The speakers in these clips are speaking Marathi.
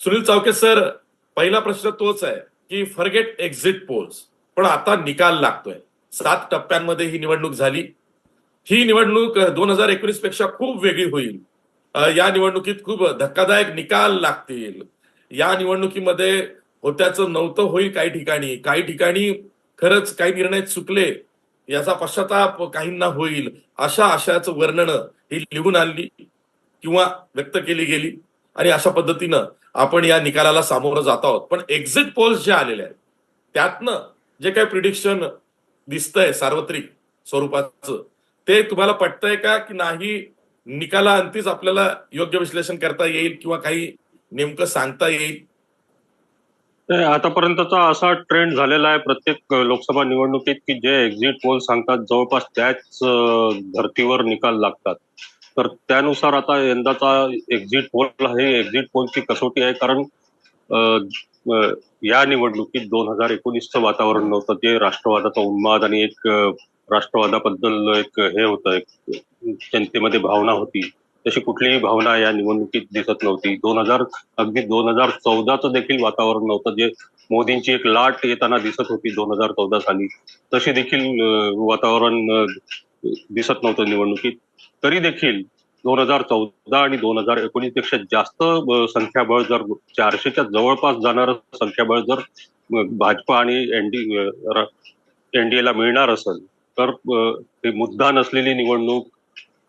सुनील चावके सर पहिला प्रश्न तोच आहे की फॉरगेट एक्झिट पोल्स पण आता निकाल लागतोय. सात टप्प्यांमध्ये ही निवडणूक झाली. ही निवडणूक दोन हजार एकोणीसपेक्षा खूप वेगळी होईल. या निवडणुकीत खूप धक्कादायक निकाल लागतील. या निवडणुकीमध्ये होत्याचं नव्हतं होईल काही ठिकाणी. काही ठिकाणी खरंच काही निर्णय चुकले याचा पश्चाताप काहींना होईल अशा आशयाचं वर्णन ही लिहून आणली किंवा व्यक्त केली गेली. आणि अशा पद्धतीनं आपण या निकालाला सामोरं जात आहोत. पण एक्झिट पोल्स जे आलेले आहेत त्यातनं जे काही प्रिडिक्शन दिसतंय सार्वत्रिक स्वरूपाचं ते तुम्हाला पटतंय का की नाही? निकाला अंतीच आपल्याला योग्य विश्लेषण करता येईल किंवा काही नेमकं सांगता येईल? आतापर्यंतचा असा ट्रेंड झालेला आहे प्रत्येक लोकसभा निवडणुकीत की जे एक्झिट पोल सांगतात जवळपास त्याच धर्तीवर निकाल लागतात. तर त्यानुसार आता यंदाचा एक्झिट पोल हे एक्झिट पोलची कसोटी आहे कारण या निवडणुकीत दोन हजार एकोणीसचं वातावरण नव्हतं. ते राष्ट्रवादाचा उन्माद आणि एक राष्ट्रवादाबद्दल एक हे होतं एक जनतेमध्ये भावना होती. तशी कुठलीही भावना या निवडणुकीत दिसत नव्हती. दोन हजार अगदी दोन हजार चौदाचं देखील वातावरण नव्हतं. जे मोदींची एक लाट येताना दिसत होती दोन हजार चौदा साली. तशी देखील वातावरण दिसत नव्हतं निवडणुकीत. तरी देखील दोन हजार चौदा आणि दोन हजार एकोणीसपेक्षा जास्त संख्याबळ जर चारशेच्या जवळपास जाणार संख्याबळ जर भाजपा आणि एनडी एनडीएला मिळणार असेल तर अं, ही मुद्दा नसलेली निवडणूक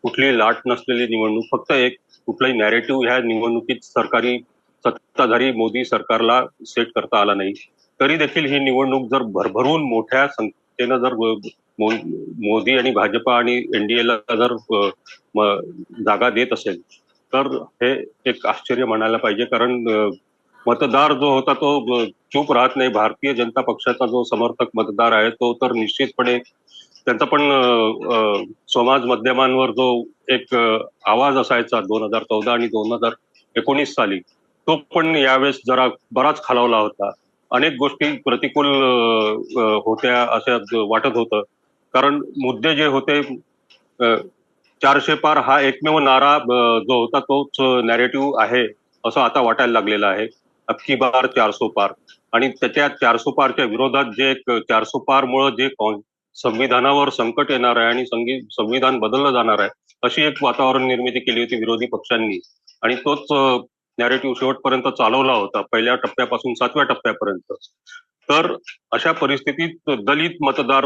कुठली लाट नसलेली निवडणूक फक्त एक कुठलाही नॅरेटिव्ह ह्या निवडणुकीत सरकारी सत्ताधारी मोदी सरकारला सेट करता आला नाही. तरी देखील ही निवडणूक जर भरभरून मोठ्या संख्येनं जर मोदी आणि भाजपा आणि एनडीएला जर जागा देत असेल तर हे एक आश्चर्य म्हणायला पाहिजे. कारण मतदार जो होता तो चूप राहत नाही. भारतीय जनता पक्षाचा जो समर्थक मतदार आहे तो तर निश्चितपणे त्यांचा पण समाज माध्यमांवर जो एक आवाज असायचा दोन हजार चौदा आणि दोन हजार एकोणीस साली तो पण यावेळेस जरा बराच खालावला होता. अनेक गोष्टी प्रतिकूल होत्या असं वाटत होतं. कारण मुद्दे जे होते चारशे पार हा एकमेव नारा जो होता तोच नॅरेटिव्ह आहे असं आता वाटायला लागलेलं आहे. अख्खी बार चारसो पार. आणि त्याच्या चारसो पारच्या विरोधात जे चारसो पार मुळे जे संविधानावर संकट येणार आहे आणि संविधान बदललं जाणार आहे अशी एक वातावरण निर्मिती केली होती विरोधी पक्षांनी. आणि तोच नॅरेटिव्ह शेवटपर्यंत चालवला होता पहिल्या टप्प्यापासून सातव्या टप्प्यापर्यंत. तर अशा परिस्थितीत दलित मतदार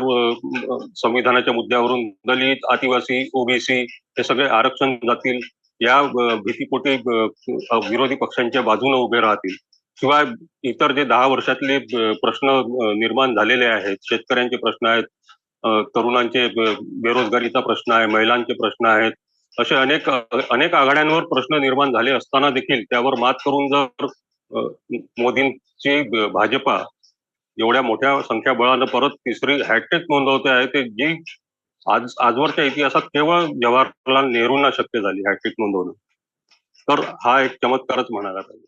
संविधानाच्या मुद्द्यावरून दलित आदिवासी ओबीसी हे सगळे आरक्षण जातील. या भीतीपोटे भीतीपोटी विरोधी पक्षांच्या बाजूने उभे राहतील. शिवाय इतर जे दहा वर्षातले प्रश्न निर्माण झालेले आहेत शेतकऱ्यांचे प्रश्न आहेत तरुणांचे बेरोजगारीचा प्रश्न आहे महिलांचे प्रश्न आहेत असे अनेक अनेक आघाड्यांवर प्रश्न निर्माण झाले असताना देखील त्यावर मात करून जर मोदींची भाजपा एवढ्या मोठ्या संख्याबळानं परत तिसरी हॅट्रिक नोंदवते आहे ते जी आज आजवरच्या इतिहासात केवळ जवाहरलाल नेहरूंना शक्य झाली हॅट्रिक नोंदवणं. तर हा एक चमत्कारच म्हणायला पाहिजे.